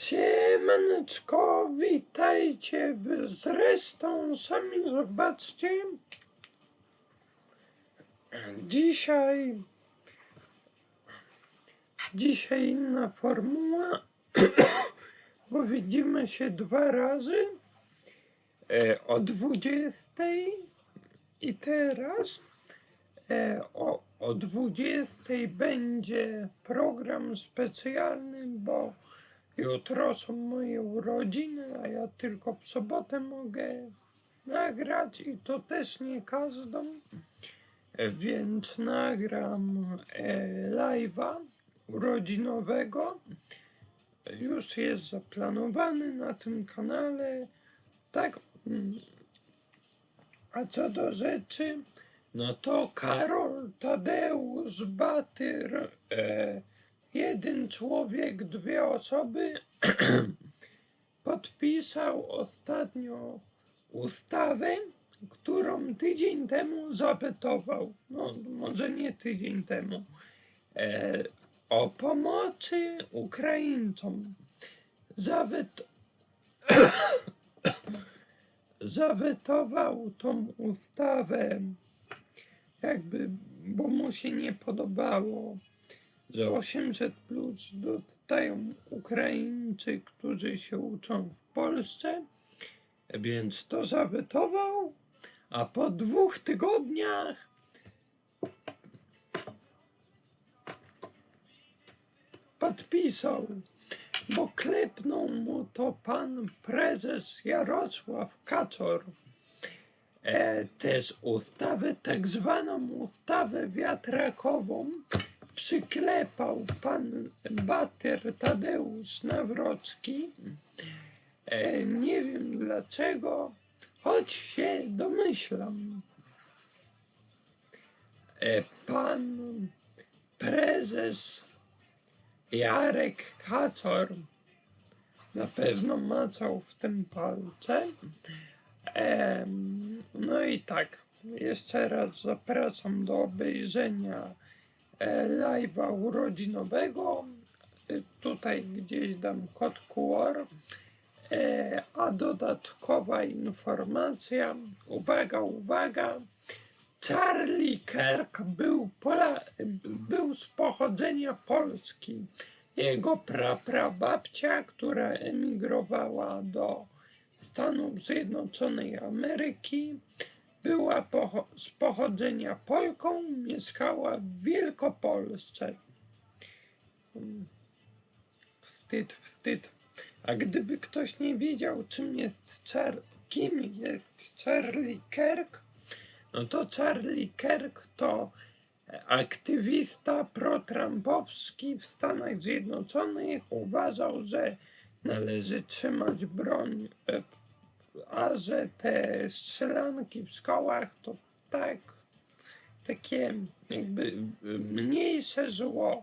Siemaneczko, witajcie. Zresztą sami zobaczcie. Dzisiaj. Dzisiaj inna formuła, bo widzimy się dwa razy e, o 20 i teraz e, o, o 20 będzie program specjalny, bo jutro są moje urodziny, a ja tylko w sobotę mogę nagrać i to też nie każdą. E, Więc nagram e, live'a urodzinowego. Już jest zaplanowany na tym kanale. Tak. mm. A co do rzeczy, no to Karol Tadeusz Batyr, e, jeden człowiek, dwie osoby, podpisał ostatnio ustawę, którą tydzień temu zawetował. No, może nie tydzień temu. E, o pomocy Ukraińcom. Zawet... zawetował tą ustawę, jakby, bo mu się nie podobało, że 800 plus dostają Ukraińcy, którzy się uczą w Polsce, więc to zawetował, a po dwóch tygodniach podpisał, bo klepnął mu to pan prezes Jarosław Kaczor. E, też ustawę, tak zwaną ustawę wiatrakową, przyklepał pan Bater Tadeusz Nawrocki. E, nie wiem dlaczego, choć się domyślam. E, pan prezes Jarek Kaczor na pewno macał w tym palce. Em, no i tak, jeszcze raz zapraszam do obejrzenia e, live'a urodzinowego. E, tutaj gdzieś dam kod QR. E, a dodatkowa informacja, uwaga, uwaga, Charlie Kirk był, Pola, był z pochodzenia Polski. Jego praprababcia, która emigrowała do Stanów Zjednoczonych Ameryki, była z pochodzenia Polką, mieszkała w Wielkopolsce. Wstyd, wstyd. A gdyby ktoś nie wiedział, czym jest Char- kim jest Charlie Kirk, no to Charlie Kirk to aktywista protrampowski w Stanach Zjednoczonych. Uważał, że należy trzymać broń, e, a że te strzelanki w szkołach to tak, takie jakby mniejsze zło.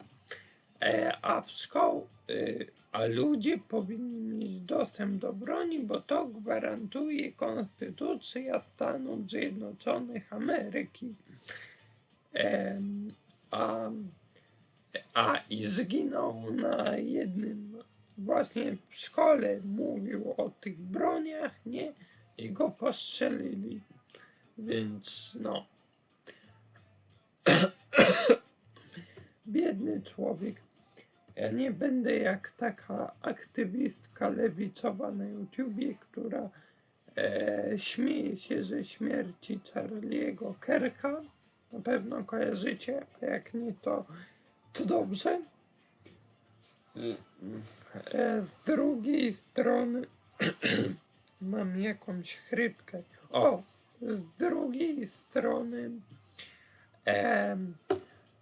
E, a w szkoł, e, a ludzie powinni mieć dostęp do broni, bo to gwarantuje Konstytucja Stanów Zjednoczonych Ameryki. Em, a, a i zginął na jednym właśnie w szkole mówił o tych broniach, nie? I go postrzelili. Więc no. Biedny człowiek. Ja nie będę jak taka aktywistka lewicowa na YouTubie, która e, śmieje się ze śmierci Charlie'ego Kerka. Na pewno kojarzycie, a jak nie, to, to dobrze. E, z drugiej strony mam jakąś chrypkę. O, z drugiej strony em,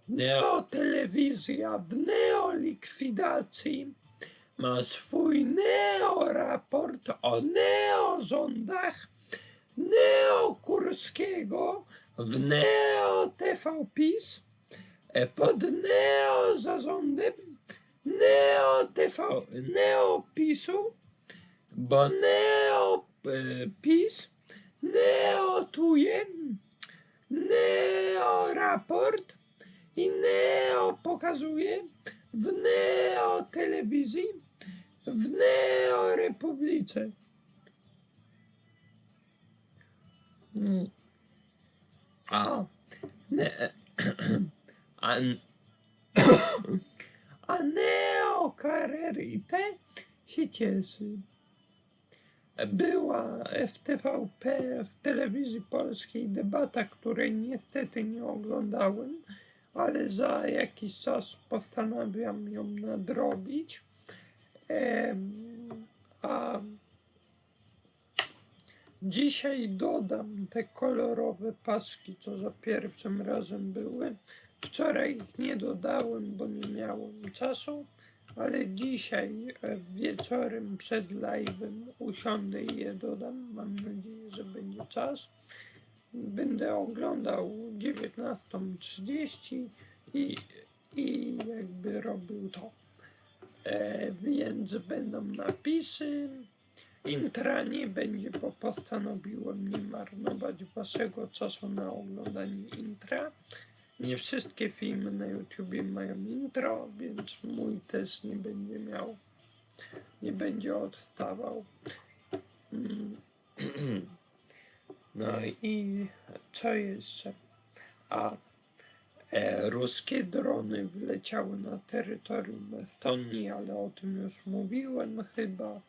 neotelewizja w neolikwidacji ma swój neoraport o neozondach neokurskiego w neo TV PiS e, pod neo zarządem neo TV neopisu bo neo e, PiS neotuje neo raport i neo pokazuje w neo telewizji w Neorepublice. Mm. A, ne, a, a Neo Carrerite się cieszy. Była w TVP, w telewizji polskiej debata, której niestety nie oglądałem, ale za jakiś czas postanawiam ją nadrobić. Em, a dzisiaj dodam te kolorowe paczki, co za pierwszym razem były. Wczoraj ich nie dodałem, bo nie miałem czasu, ale dzisiaj e, wieczorem przed live'em usiądę i je dodam. Mam nadzieję, że będzie czas. Będę oglądał 19.30 i, i jakby robił to. E, więc będą napisy. Intra nie będzie, bo postanowiłem nie marnować waszego czasu na oglądanie intra. Nie wszystkie filmy na YouTubie mają intro, więc mój też nie będzie miał, nie będzie odstawał. Mm. No i co jeszcze? A e, ruskie drony wleciały na terytorium Estonii, ale o tym już mówiłem chyba.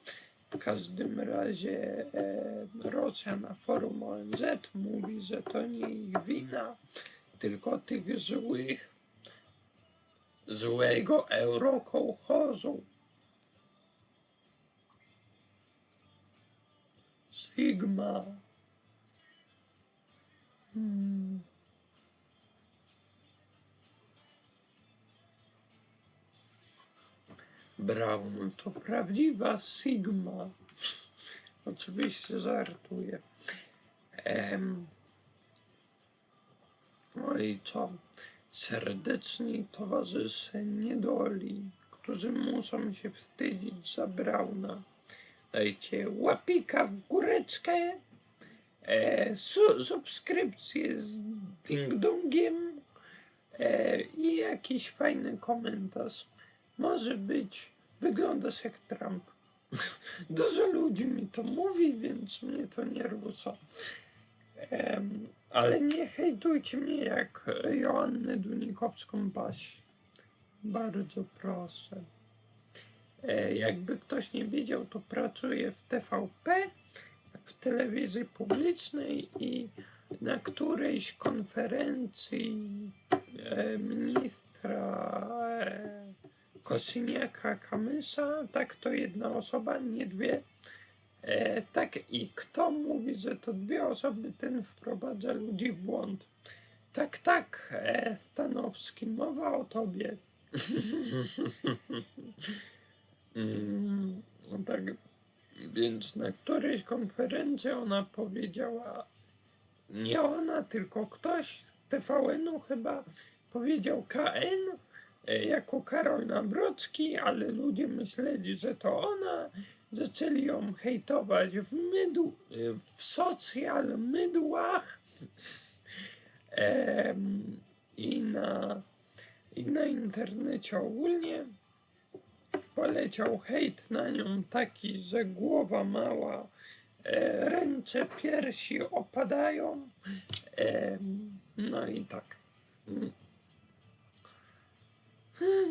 W każdym razie e, Rosja na forum ONZ mówi, że to nie ich wina, tylko tych złych, złego eurokołchozu. Sigma. Hmm. Braun to prawdziwa Sigma. Oczywiście żartuję. Em, no i co? Serdeczni towarzysze niedoli, którzy muszą się wstydzić za Brauna. Dajcie łapika w góreczkę, e, su, subskrypcję z ding-dongiem e, i jakiś fajny komentarz. Może być, wyglądasz jak Trump. Dużo ludzi mi to mówi, więc mnie to nie rusza. Em, ale nie hejtujcie mnie jak Joannę Dunikowską Baś. Bardzo proszę. E, jakby ktoś nie wiedział, to pracuję w TVP, w telewizji publicznej i na którejś konferencji e, ministra e, Kosyniaka Kamysza, tak to jedna osoba, nie dwie. E, tak i kto mówi, że to dwie osoby, ten wprowadza ludzi w błąd. Tak, tak, e, Stanowski, mowa o tobie. mm, no tak, więc na którejś konferencji ona powiedziała, nie ona, tylko ktoś z TVN-u chyba powiedział KN jako Karol Nawrocki, ale ludzie myśleli, że to ona. Zaczęli ją hejtować w, mydł, w social mydłach em, i, na, i na internecie ogólnie. Poleciał hejt na nią taki, że głowa mała, e, ręce, piersi opadają. Em, no i tak.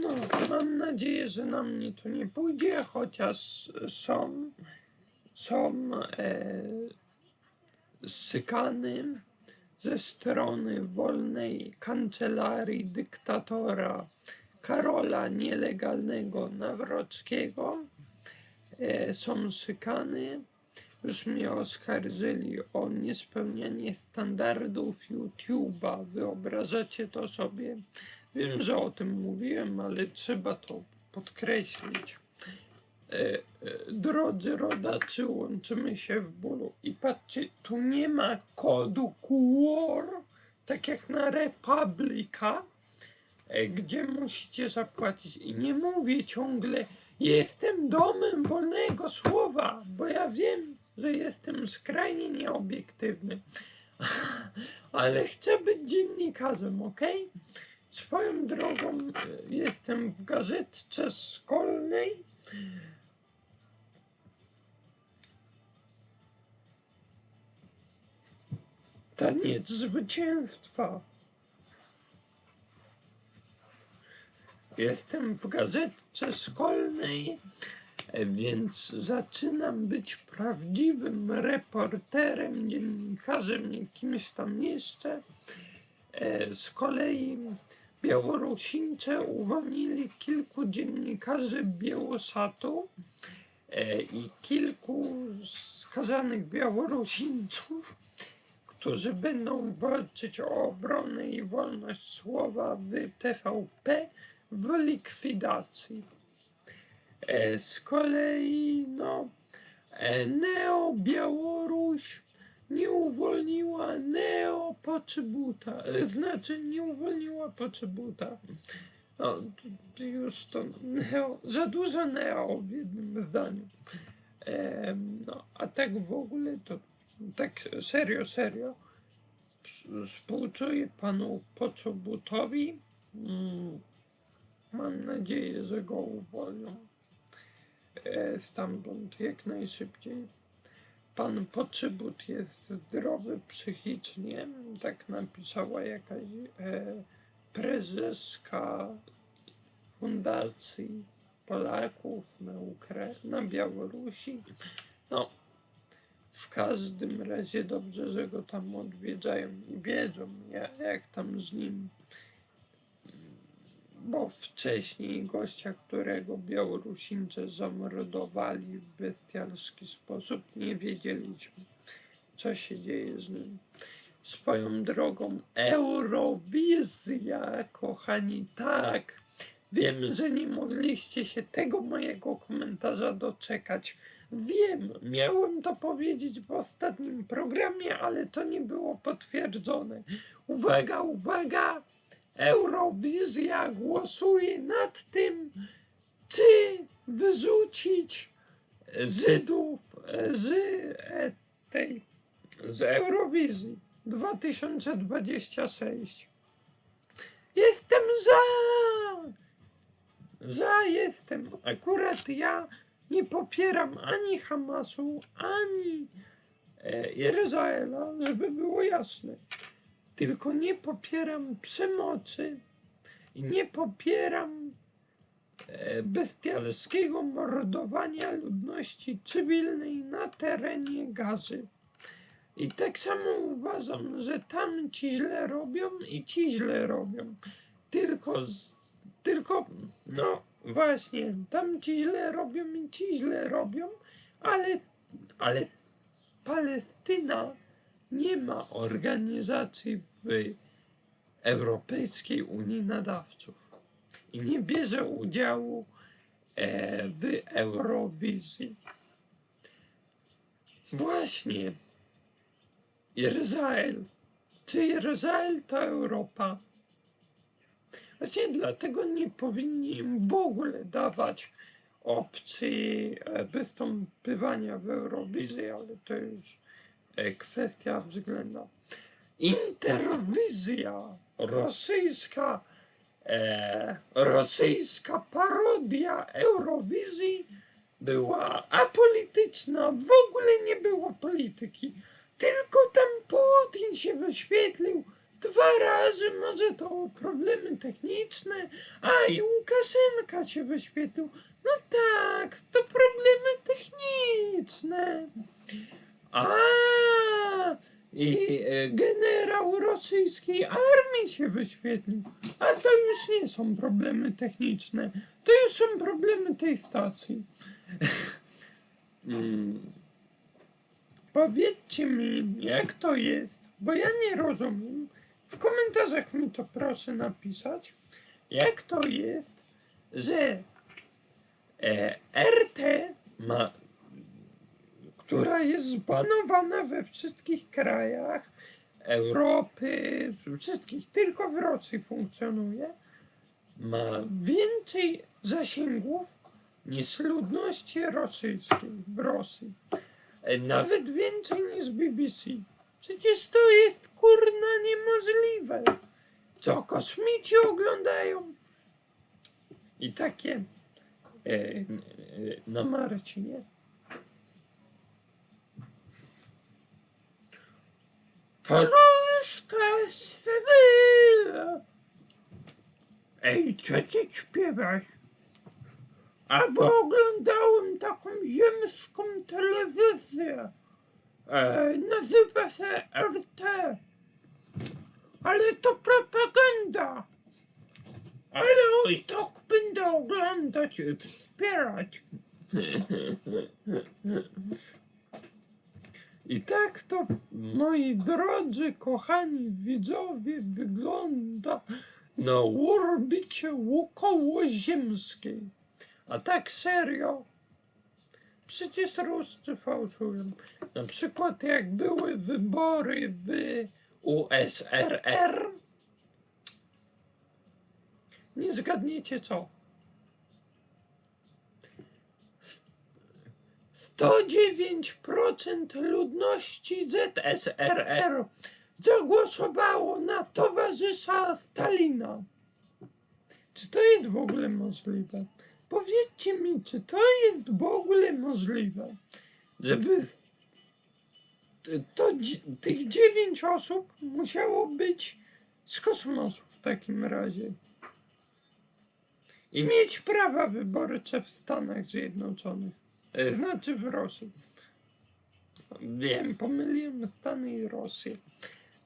No, mam nadzieję, że na mnie to nie pójdzie, chociaż są, są e, sykany ze strony wolnej kancelarii dyktatora Karola Nielegalnego Nawrockiego. E, są sykany. Już mnie oskarżyli o niespełnianie standardów YouTube'a. Wyobrażacie to sobie? Wiem, że o tym mówiłem, ale trzeba to podkreślić. E, e, drodzy rodacy, łączymy się w bólu. I patrzcie, tu nie ma kodu QR, tak jak na Republika, e, gdzie musicie zapłacić. I nie mówię ciągle, jestem domem wolnego słowa, bo ja wiem, że jestem skrajnie nieobiektywny. Ale chcę być dziennikarzem, okej? Swoją drogą e, jestem w gazetce szkolnej. Taniec zwycięstwa. Jestem w gazetce szkolnej, e, więc zaczynam być prawdziwym reporterem, dziennikarzem, kimś tam jeszcze. E, z kolei Białorusińcze uwolnili kilku dziennikarzy Białosatu e, i kilku skazanych Białorusińców, którzy będą walczyć o obronę i wolność słowa w TVP w likwidacji. E, Z kolei, no, e, Neo Białoruś nie uwolniła Neo Poczybuta, e, znaczy nie uwolniła Poczybuta. No, już to Neo, za dużo Neo w jednym zdaniu. E, no, a tak w ogóle to, tak serio, serio, współczuję panu Poczobutowi. Mm, mam nadzieję, że go uwolnią e, stamtąd jak najszybciej. Pan Poczybut jest zdrowy psychicznie, tak napisała jakaś e, prezeska Fundacji Polaków na, Ukra- na Białorusi. No, w każdym razie dobrze, że go tam odwiedzają i wiedzą, jak, jak tam z nim. Bo wcześniej gościa, którego Białorusińcy zamordowali w bestialski sposób, nie wiedzieliśmy, co się dzieje z nim. Swoją drogą, Eurowizja, kochani, tak. Wiem, że nie mogliście się tego mojego komentarza doczekać. Wiem, miałem to powiedzieć w ostatnim programie, ale to nie było potwierdzone. Uwaga, uwaga! Eurowizja głosuje nad tym, czy wyrzucić Żydów z e, tej z Eurowizji 2026. Jestem za! Za jestem. Akurat ja nie popieram ani Hamasu, ani e, Izraela, żeby było jasne. Tylko nie popieram przemocy i nie popieram e, bestialskiego mordowania ludności cywilnej na terenie gazy. I tak samo uważam, że tam ci źle robią i ci źle robią. Tylko, tylko, no właśnie, tam ci źle robią i ci źle robią, ale, ale Palestyna nie ma organizacji w Europejskiej Unii Nadawców i nie bierze udziału e, w Eurowizji. Właśnie. Izrael. Czy Izrael to Europa? Właśnie dlatego nie powinni im w ogóle dawać opcji e, występowania w Eurowizji, ale to już kwestia względna. Interwizja rosyjska, e, rosyjska parodia Eurowizji była apolityczna, w ogóle nie było polityki. Tylko tam Putin się wyświetlił dwa razy, może to problemy techniczne, a i Łukaszenka się wyświetlił. No tak, to problemy techniczne. A i e, generał rosyjskiej armii się wyświetlił. A to już nie są problemy techniczne, to już są problemy tej stacji. mm. Powiedzcie mi, jak to jest, bo ja nie rozumiem. W komentarzach mi to proszę napisać, jak to jest, że e, RT ma, która jest zbanowana we wszystkich krajach Europy, wszystkich, tylko w Rosji funkcjonuje, ma więcej zasięgów niż ludności rosyjskiej w Rosji. Nawet więcej niż BBC. Przecież to jest kurna niemożliwe. Co kosmici oglądają? I takie e, e, na Marcinie. Polska Sewilla. Ej, co ty śpiewasz? Albo oglądałem taką ziemską telewizję. E, nazywa się RT. Ale to propaganda. Ale i tak będę oglądać i wspierać. I tak to, moi drodzy, kochani widzowie, wygląda na orbicie okołoziemskiej. A tak serio, przecież Ruscy fałszują. Na przykład jak były wybory w USRR, nie zgadniecie co. 109% ludności ZSRR zagłosowało na towarzysza Stalina. Czy to jest w ogóle możliwe? Powiedzcie mi, czy to jest w ogóle możliwe, żeby to, tych dziewięć osób musiało być z kosmosu w takim razie i mieć prawa wyborcze w Stanach Zjednoczonych, znaczy w Rosji. Wiem, pomyliłem Stany i Rosję.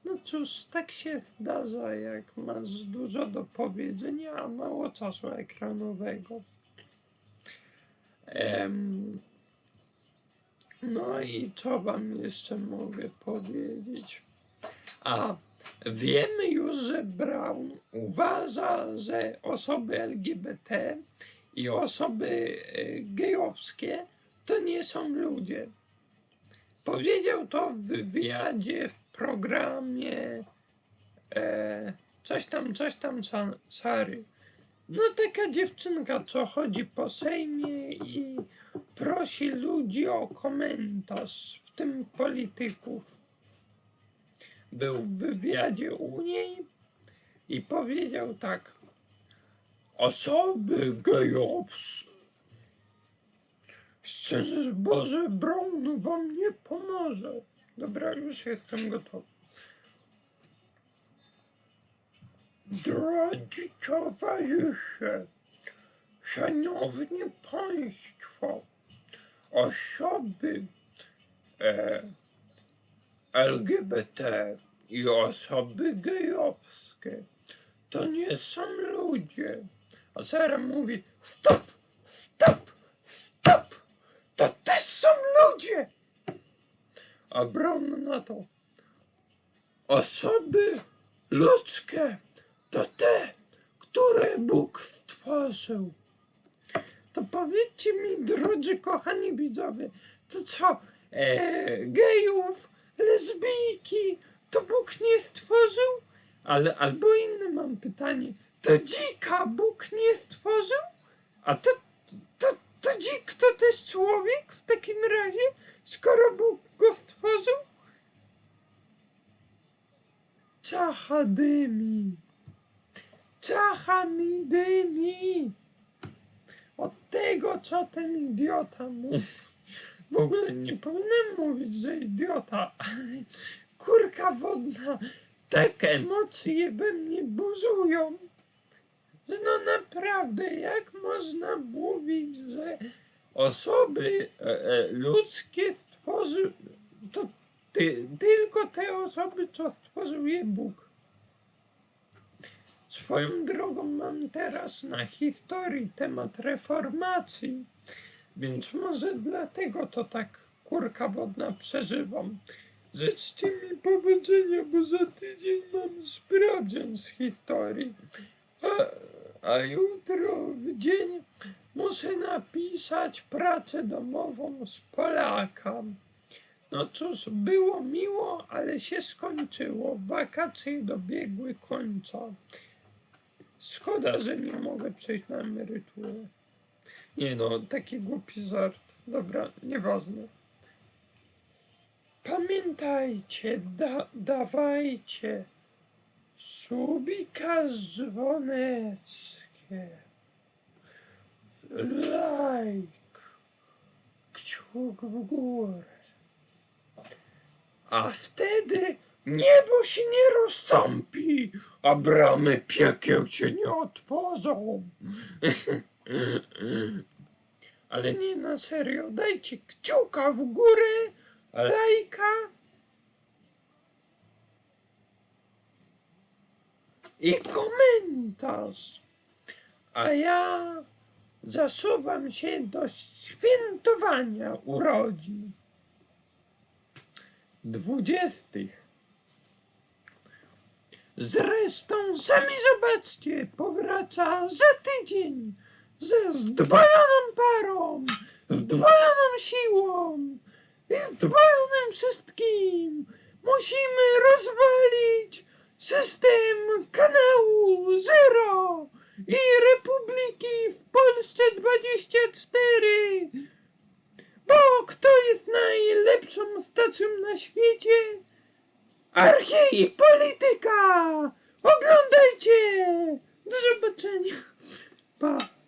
No cóż, tak się zdarza, jak masz dużo do powiedzenia, a mało czasu ekranowego. Em, no i co wam jeszcze mogę powiedzieć? A wiemy już, że Brown uważa, że osoby LGBT i osoby e, gejowskie to nie są ludzie. Powiedział to w wywiadzie w programie e, coś tam, coś tam, Sa- Sary. No taka dziewczynka, co chodzi po Sejmie i prosi ludzi o komentarz, w tym polityków. Był w wywiadzie u niej i powiedział tak. Osoby gejowskie. Szczerze Boże, Brown wam nie pomoże. Dobra, już jestem gotowy. Drodzy towarzysze, szanowni państwo, osoby e, LGBT i osoby gejowskie to nie są ludzie. A Sara mówi, stop, stop, ludzie. A Brown na to, osoby ludzkie to te, które Bóg stworzył. To powiedzcie mi, drodzy kochani widzowie, to co, e, gejów, lesbijki, to Bóg nie stworzył? Ale albo inne mam pytanie, to dzika Bóg nie stworzył? A to, to, dzik to też człowiek w takim razie, skoro Bóg go stworzył? Czacha dymi. Czacha mi dymi. Od tego, co ten idiota mówi. W ogóle nie powinienem mówić, że idiota, ale kurka wodna, tak emocje we mnie buzują, no naprawdę, jak można mówić, że osoby e, e, ludzkie stworzył, to ty, tylko te osoby, co stworzył je Bóg. Swoją drogą mam teraz na historii temat reformacji, więc może dlatego to tak kurka wodna przeżywam. Życzcie mi powodzenia, bo za tydzień mam sprawdzian z historii. A, a jutro w dzień muszę napisać pracę domową z Polaka. No cóż, było miło, ale się skończyło. Wakacje dobiegły końca. Szkoda, że nie mogę przejść na emeryturę. Nie no, taki głupi żart. Dobra, nieważne. Pamiętajcie, da, dawajcie subika z dzwoneczkiem. Like. Kciuk w górę. A wtedy Niebo się nie rozstąpi, a bramy piekieł się nie otworzą. Ale nie na serio, dajcie kciuka w górę, lajka i komentarz. A ja zasuwam się do świętowania urodzin dwudziestych. Zresztą sami zobaczcie, powraca za tydzień ze zdwojoną parą, zdwojoną siłą i zdwojonym wszystkim. Musimy rozwalić system kanału Zero i Republiki w Polsce 24. Bo kto jest najlepszą stacją na świecie? Archei Polityka! Oglądajcie! Do zobaczenia. Pa.